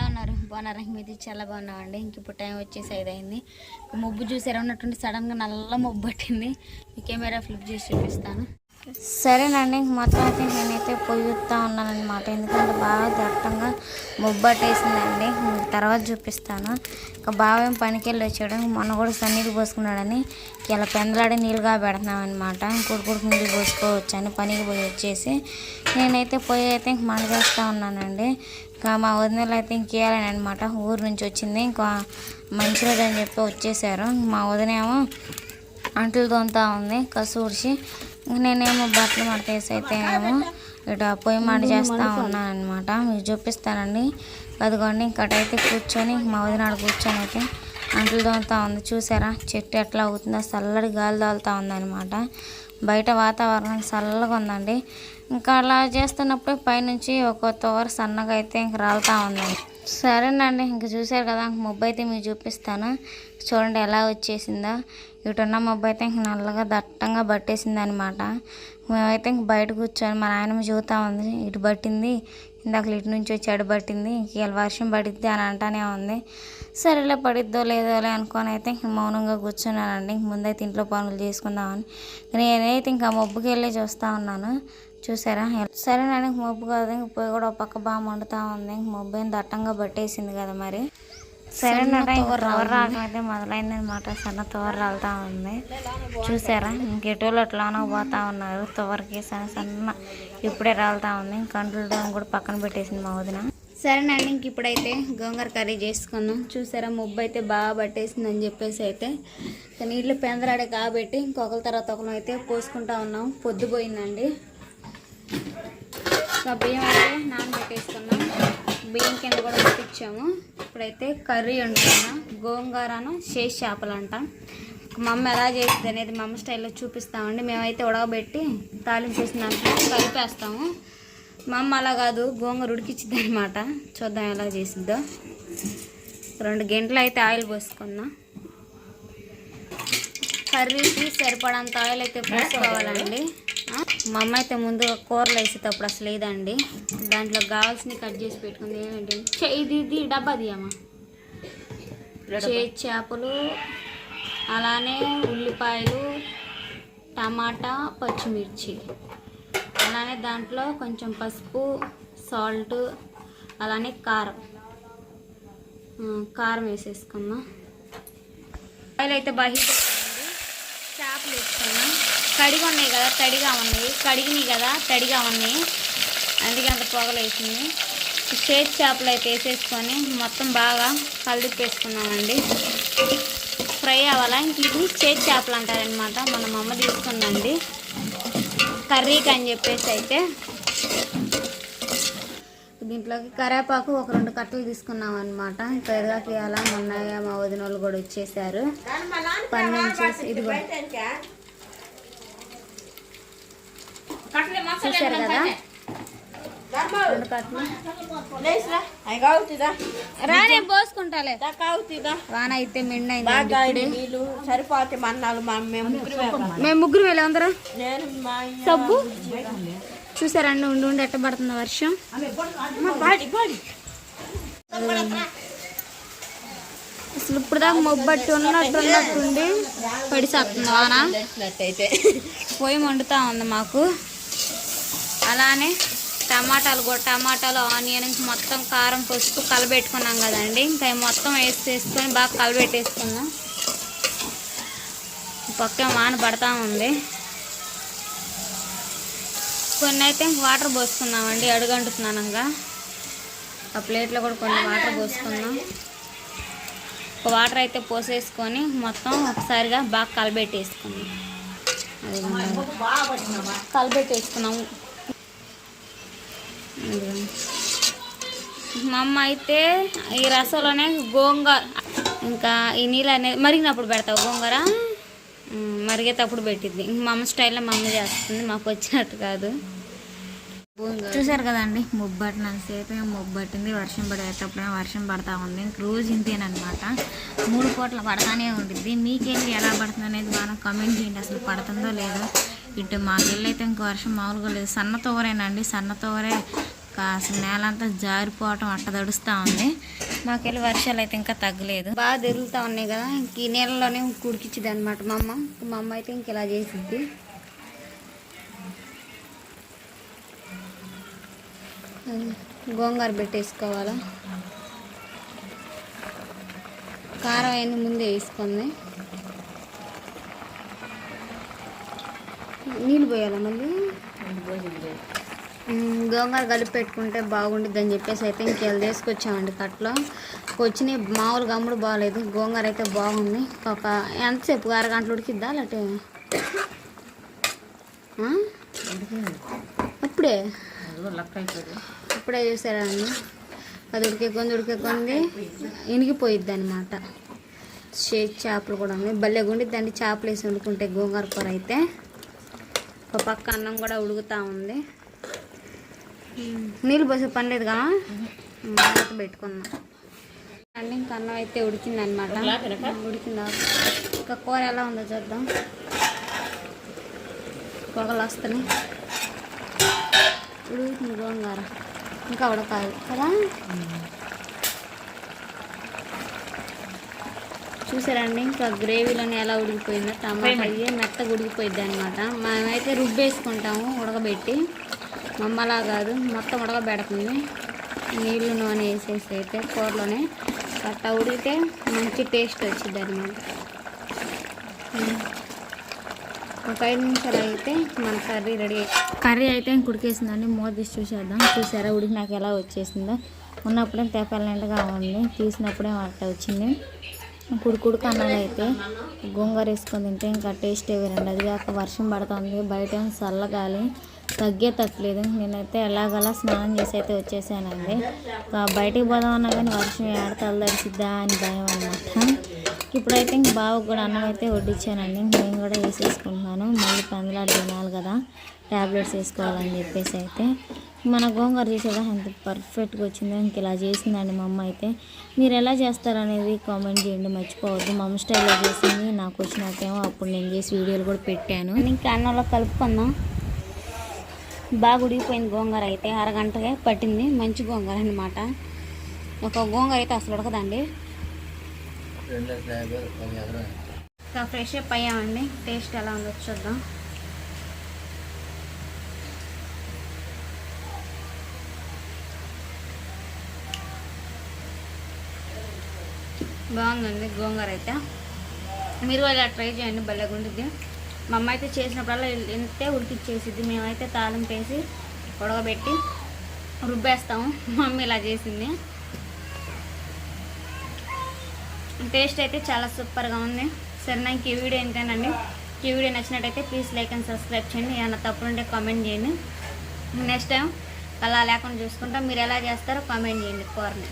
ఎలా ఉన్నారు బాగున్నారా మీది చాలా బాగున్నామండి ఇంక ఇప్పుడు టైం వచ్చేసి ఐదు అయింది ఇంక మబ్బు చూసారా? ఉన్నట్టుండి సడన్గా నల్ల మబ్బు పట్టింది. ఈ కెమెరా ఫ్లిప్ చేసి చూపిస్తాను. సరేనండి ఇంక మొత్తం అయితే నేనైతే పొయ్యుతా ఉన్నానన్నమాట. ఎందుకంటే బాగా దట్టంగా మబ్బు పట్టేసిందండి. ఇంక తర్వాత చూపిస్తాను. ఇక బాగా ఏం పనికి వెళ్ళి వచ్చాడు మొన్న కూడా సన్నీళ్ళు పోసుకున్నాడని ఇలా పెందలాడి నీళ్ళుగా పెడుతున్నాం అనమాట ఇంకొకటి కూడా నీళ్ళు పోసుకోవచ్చు అని పనికి పోయి వచ్చేసి నేనైతే పొయ్యి అయితే ఇంక మంట చేస్తూ ఉన్నానండి. ఇంకా మా వదినలు అయితే ఇంకేయాలని అనమాట ఊరు నుంచి వచ్చింది. ఇంకా మంచి రోజు అని చెప్పి వచ్చేసారు. మా వదినేమో అంట్లు తోముతా ఉంది కసూర్చి నేనేమో బట్టలు మడతేసి అయితే ఏమో ఇటు పొయ్యి మాట చేస్తూ ఉన్నాను అనమాట మీకు చూపిస్తానండి. అదిగోండి ఇంకటైతే కూర్చొని మా వదినాడు కూర్చొని అయితే అంట్లు తోముతా ఉంది. చూసారా? చెట్టు ఎట్లా అవుతుందో చల్లడి గాలి తోలుతా ఉందన్నమాట. బయట వాతావరణం చల్లగా ఉందండి. ఇంకా అలా చేస్తున్నప్పుడు పైనుంచి ఒక తోర సన్నగా అయితే ఇంక రాలుతా ఉందండి సరేనండి ఇంక చూసారు కదా ఇంక మొబ్బు అయితే మీకు చూపిస్తాను. చూడండి ఎలా వచ్చేసిందో. ఇటున్న మొబ్బు అయితే ఇంక నల్లగా దట్టంగా పట్టేసింది అనమాట మేమైతే ఇంక బయట కూర్చొని మా నాయనమ్మ చూతా ఉంది. ఇటు పట్టింది ఇందాక ఇటు నుంచి వచ్చి అడు పట్టింది ఇంక వర్షం పడిద్ది అని అంటానే ఉంది. సరేలే పడిద్దో లేదోలే అనుకొని అయితే ఇంక మౌనంగా కూర్చున్నానండి. ఇంక ముందైతే ఇంట్లో పనులు చేసుకుందామని. నేనైతే ఇంకా మొబ్బుకి వెళ్ళి చూస్తూ ఉన్నాను. చూసారా? సరేనండి ఇంక మబ్బు కాదు ఇంక పోయి కూడా ఒక పక్క బాగా మండుతూ ఉంది. ఇంక మబ్బు ఏం దట్టంగా పట్టేసింది కదా మరి. తోర రావడం అయితే మొదలైందనమాట సన్న తోర రాలుతా ఉంది. చూసారా? ఇంకెటోళ్ళు అట్లానో పోతా ఉన్నారు. తోరకి సన్న సన్న ఇప్పుడే రాలుతా ఉంది. కంట్రోల్ కూడా పక్కన పెట్టేసింది మా వదిన. సరేనండి ఇంక ఇప్పుడైతే గోంగూర కర్రీ చేసుకుందాం. చూసారా? ముబ్బు అయితే బాగా పట్టేసిందని చెప్పేసి అయితే. నీళ్ళు పెందరాడే కాబట్టి ఇంకొకరి తర్వాత ఒకరు అయితే పోసుకుంటా ఉన్నాం. పొద్దుపోయిందండి ఇంకా బియ్యం అయితే నానబెట్టేసుకున్నాం. బియ్యం కింద కూడా పెట్టించాము ఇప్పుడైతే కర్రీ వండుకున్నా గోంగూరను చేసి చేపలు అంటాం మా అమ్మ ఎలా చేస్తుంది అనేది మా అమ్మ స్టైల్లో చూపిస్తామండి. మేమైతే ఉడకబెట్టి తాలింపు వేసిన దాంట్లో కలిపేస్తాము. మా అమ్మ అలా కాదు గోంగూర ఉడికిచ్చింది అనమాట చూద్దాం ఎలా చేసిద్దో. రెండు గంటలు అయితే ఆయిల్ పోసుకున్నా. కర్రీకి సరిపడంత ఆయిల్ అయితే పోసుకోవాలండి. మా అమ్మ అయితే ముందు కూరలు వేసేటప్పుడు అసలు లేదండి. దాంట్లో కావాల్సినవి కట్ చేసి పెట్టుకుంది. ఏమేంటి చే- ఇది ఇది డబ్బా తీయమ్మా. చే చేపలు అలానే ఉల్లిపాయలు టమాటా పచ్చిమిర్చి. అలానే దాంట్లో కొంచెం పసుపు సాల్ట్ అలానే కారం. కారం వేసేసుకున్నాం ఆయిల్ అయితే అయిపోయింది చేపలు వేసుకున్నా కడిగి ఉన్నాయి కదా తడిగా ఉన్నాయి. కడిగినాయి కదా తడిగా ఉన్నాయి. అందుకే అంత పొగలు వేసింది చేతి చేపలు అయితే వేసేసుకొని మొత్తం బాగా కలిపేసుకున్నామండి. ఫ్రై అవ్వాలా? ఇంక ఇది చేతి చేపలు అంటారనమాట మన అమ్మ తీసుకుందండి. కర్రీకి అని చెప్పేసి అయితే. దీంట్లోకి కరేపాకు ఒక రెండు కట్టలు తీసుకున్నాం అనమాట ఇంకా ఎదుగాకి అలా మొన్న మా వదిన వాళ్ళు కూడా వచ్చేసారు పని నుంచి చూసారు కదా? రానే పోసుకుంటాలే. వాన అయితే మెండైంది నీళ్ళు సరిపోతే మన్నాలు మా మేము ముగ్గురు వెళ్ళి అందరం? నేను మా సబ్బు? చూసారండి ఉండి ఉండి ఎట్ట పడుతుంది వర్షం అసలు ఇప్పుడు దాకా మొబ్బట్టి ఉన్నట్టు ఉన్నట్టుండి పడిసేస్తుంది వాన. అయితే పొయ్యి వండుతా ఉంది మాకు. అలానే టమాటాలు కూడా టమాటాలు ఆనియన్ మొత్తం కారం పసుపు కలబెట్టుకున్నాం కదండి. ఇంకా మొత్తం మొత్తం వేసేసుకొని బాగా కలబెట్టేసుకున్నాం పక్క వాన పడతా ఉంది. కొన్ని అయితే వాటర్ పోసుకున్నామండి ఇంకా ఆ ప్లేట్లో కూడా కొన్ని వాటర్ పోసుకున్నాం ఒక వాటర్ అయితే పోసేసుకొని మొత్తం ఒకసారిగా బాగా కలబెట్టేసుకున్నాం కలబెట్టేసుకున్నాము. మా అమ్మ అయితే ఈ రసంలోనే గోంగూర ఇంకా ఈ నీళ్ళు అనేది మరిగినప్పుడు పెడతావు గోంగూర? మరిగేటప్పుడు పెట్టిద్ది. ఇంక మా అమ్మ స్టైల్లో మా అమ్మ చేస్తుంది మాకు వచ్చినట్టు కాదు. చూసారు కదండి ముబ్బట్టిన సేపు ముబ్బట్టింది వర్షం పడేటప్పుడు వర్షం పడతా ఉంది. ఇంక రోజు ఇంతేనమాట మూడు కోట్ల పడతానే ఉంటుంది మీకెళ్ళి ఎలా పడుతుంది అనేది మనం కమెంట్ చేయండి. అసలు పడుతుందో లేదో. ఇటు మాకెళ్ళి అయితే ఇంక వర్షం మామూలుగా లేదు. సన్న తోవరేనండి సన్న తోవరే కాసిన నేల అంతా జారిపోవటం అట్ట తడుస్తూ ఉంది మాకెళ్ళి వర్షాలు అయితే ఇంకా తగ్గలేదు. బాగా తిరుగుతూ ఉన్నాయి కదా ఇంక ఈ నీళ్ళలోనే కుడికిచ్చిద్ది అనమాట మా అమ్మ. మా అమ్మ అయితే ఇంక ఇలా చేసిద్ది. గోంగూర పెట్టేసుకోవాలా. కారం అయింది ముందే వేసుకుంది. నీళ్ళు పోయాలా మళ్ళీ? గోంగూర కలిపి పెట్టుకుంటే బాగుంటుంది అని చెప్పేసి అయితే ఇంకెళ్ళి తీసుకొచ్చామండి కట్లో వచ్చినాయి మామూలు గమ్ముడు బాగాలేదు గోంగూర అయితే బాగుంది. ఒక ఎంతసేపు? అరగంటలు ఉడికిద్దా లేటే ఇప్పుడే? అప్పుడే అప్పుడే చూసారా అండి? అది ఉడికే ఉడికేకొంది. ఉడికే ఇనిగిపోయిద్ది అనమాట షేక్ చేపలు కూడా ఉన్నాయి. భలే ఉండిద్దండి చేపలు వేసి వండుకుంటే గోంగూర కూర అయితే. ఒక పక్క అన్నం కూడా ఉడుకుతూ ఉంది. నీళ్ళు పోసే పని లేదు కదా? మూత పెట్టుకుందాం. అండి ఇంకా అన్నం అయితే ఉడికింది? అనమాట ఉడికిందా? ఇంకా కూర ఎలా ఉందో చూద్దాం. పొగలు వస్తున్నాయి. ఉడుకుతుంది గోంగూర. ఇంకా ఉడకాలి కదా? చూసారండి ఇంకా గ్రేవీలోనే ఎలా ఉడికిపోయిందో? టమాటా అయ్యి మెత్తగా ఉడికిపోయింది అనమాట. మేమైతే రుబ్బేసుకుంటాము ఉడకబెట్టి. మమ్మలా కాదు మొత్తం ఉడకబెడుతుంది. నీళ్ళు నూనె వేసేసి అయితే కూరలోనే కట్ట ఉడికితే మంచి టేస్ట్ వచ్చింది అనమాట ఒక ఐదు నిమిషాలు అయితే మన కర్రీ రెడీ కర్రీ అయితే ఉడికేసిందండి. మూత తీసి చూసేద్దాం. చూసారా ఉడికి నాకు ఎలా వచ్చేసిందో. ఉన్నప్పుడే తెప్పలనింటగా ఉంది. తీసినప్పుడే అట్ట వచ్చింది. ఇప్పుడు కుడుకు అయితే గోంగూర వేసుకొని తింటే ఇంకా టేస్ట్ వేరండి. అది కాక వర్షం పడుతుంది. బయట చల్లగాలి. తగ్గే తట్టలేదు నేనైతే ఎలాగలా స్నానం చేసి అయితే వచ్చేసానండి. బయటికి పోదాం అన్నా కానీ వర్షం ఏడ తలదరిసిద్దా అని భయం అనమాట ఇప్పుడైతే ఇంక బావకు కూడా అన్నం అయితే వడ్డించానండి నేను కూడా వేసేసుకుంటున్నాను. మళ్ళీ పందులాడు తినాలి కదా. ట్యాబ్లెట్స్ వేసుకోవాలని చెప్పేసి అయితే. మన గోంగూర చేసేదా? ఎంత పర్ఫెక్ట్గా వచ్చిందో ఇంక ఇలా చేసిందండి మా అమ్మ అయితే. మీరు ఎలా చేస్తారనేది కామెంట్ చేయండి. మర్చిపోవద్దు. మా అమ్మ స్టైల్లో చేసింది. నాకు వచ్చినాకేమో అప్పుడు నేను చేసి వీడియోలు కూడా పెట్టాను. ఇంకా అన్నంలో కలుపుకుందాం. బాగా ఉడిగిపోయింది గోంగూర అయితే అరగంటగా పట్టింది. మంచి గోంగూర అనమాట ఒక గోంగూర అయితే అసలు ఉడకదండి. ఇంకా ఫ్రెష్ అప్ అయ్యామండి. టేస్ట్ ఎలా ఉందో చూద్దాం. బాగుందండి గోంగూర అయితే. మీరు అలా ట్రై చేయండి భలే ఉంటుంది మా అమ్మ అయితే చేసినప్పుడల్లా ఇంతే ఉడికిచ్చేసిద్ది. మేమైతే తాలింపు వేసి ఉడకబెట్టి రుబ్బేస్తాము. మమ్మీ ఇలా చేసింది. టేస్ట్ అయితే చాలా సూపర్గా ఉంది. సరే నాకు ఈ వీడియో ఏంటేనండి ఈ వీడియో నచ్చినట్టయితే ప్లీజ్ లైక్ అండ్ సబ్స్క్రైబ్ చేయండి. ఏమైనా తప్పులుంటే కామెంట్ చేయండి. నెక్స్ట్ టైం అలా లేకుండా చూసుకుంటాం. మీరు ఎలా చేస్తారో కామెంట్ చేయండి. కూరని